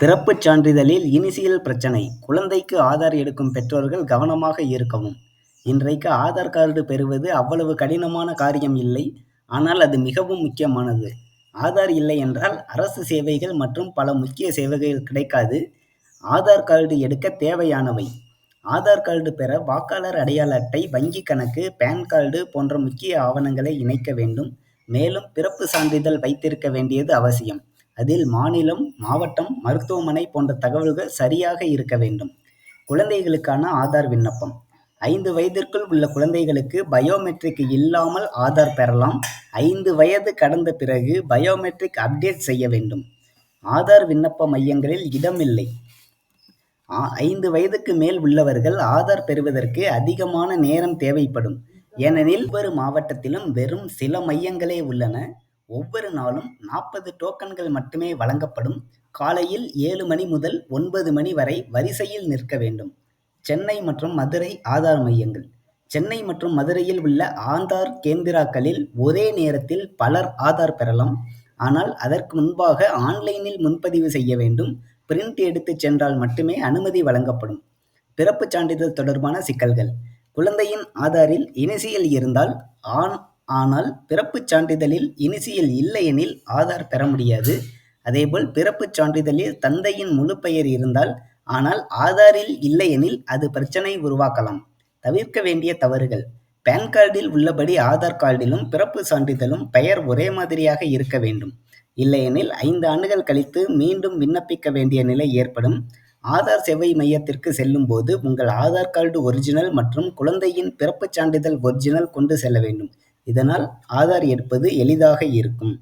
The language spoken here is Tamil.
பிறப்புச் சான்றிதழில் இனிஷியல் பிரச்சனை குழந்தைக்கு ஆதார் எடுக்கும் பெற்றோர்கள் கவனமாக இருக்கவும். இன்றைக்கு ஆதார் கார்டு பெறுவது அவ்வளவு கடினமான காரியம் இல்லை. ஆனால் அது மிகவும் முக்கியமானது. ஆதார் இல்லை என்றால் அரசு சேவைகள் மற்றும் பல முக்கிய சேவைகள் கிடைக்காது. ஆதார் கார்டு எடுக்க தேவையானவை ஆதார் கார்டு பெற வாக்காளர் அடையாள அட்டை, வங்கிக் கணக்கு, பேன் கார்டு போன்ற முக்கிய ஆவணங்களை இணைக்க வேண்டும். மேலும் பிறப்பு சான்றிதழ் வைத்திருக்க வேண்டியது அவசியம். அதில் மாநிலம், மாவட்டம், மருத்துவமனை போன்ற தகவல்கள் சரியாக இருக்க வேண்டும். குழந்தைகளுக்கான ஆதார் விண்ணப்பம் ஐந்து வயதிற்குள் உள்ள குழந்தைகளுக்கு பயோமெட்ரிக் இல்லாமல் ஆதார் பெறலாம். ஐந்து வயது கடந்த பிறகு பயோமெட்ரிக் அப்டேட் செய்ய வேண்டும். ஆதார் விண்ணப்ப மையங்களில் இடமில்லை ஐந்து வயதுக்கு மேல் உள்ளவர்கள் ஆதார் பெறுவதற்கு அதிகமான நேரம் தேவைப்படும். ஏனெனில் ஒவ்வொரு மாவட்டத்திலும் வெறும் சில மையங்களே உள்ளன. ஒவ்வொரு நாளும் நாற்பது டோக்கன்கள் மட்டுமே வழங்கப்படும். காலையில் ஏழு மணி முதல் ஒன்பது மணி வரை வரிசையில் நிற்க வேண்டும். சென்னை மற்றும் மதுரை ஆதார் மையங்கள் சென்னை மற்றும் மதுரையில் உள்ள ஆதார் கேந்திராக்களில் ஒரே நேரத்தில் பலர் ஆதார் பெறலாம். ஆனால் அதற்கு முன்பாக ஆன்லைனில் முன்பதிவு செய்ய வேண்டும். பிரிண்ட் எடுத்துச் சென்றால் மட்டுமே அனுமதி வழங்கப்படும். பிறப்புச் சான்றிதழ் தொடர்பான சிக்கல்கள் குழந்தையின் ஆதாரில் இனிசியல் இருந்தால் ஆண் ஆனால் பிறப்புச் சான்றிதழில் இனிசியல் இல்லையெனில் ஆதார் பெற முடியாது. அதேபோல் பிறப்புச் சான்றிதழில் தந்தையின் முழு பெயர் இருந்தால் ஆனால் ஆதாரில் இல்லையெனில் அது பிரச்சனை உருவாக்கலாம். தவிர்க்க வேண்டிய தவறுகள் பேன் கார்டில் உள்ளபடி ஆதார் கார்டிலும் பிறப்பு சான்றிதழும் பெயர் ஒரே மாதிரியாக இருக்க வேண்டும். இல்லையெனில் ஐந்து ஆண்டுகள் கழித்து மீண்டும் விண்ணப்பிக்க வேண்டிய நிலை ஏற்படும். ஆதார் சேவை மையத்திற்கு செல்லும் போது உங்கள் ஆதார் கார்டு ஒரிஜினல் மற்றும் குழந்தையின் பிறப்புச் சான்றிதழ் ஒரிஜினல் கொண்டு செல்ல வேண்டும். இதனால் ஆதார் எடுப்பது எளிதாக இருக்கும்.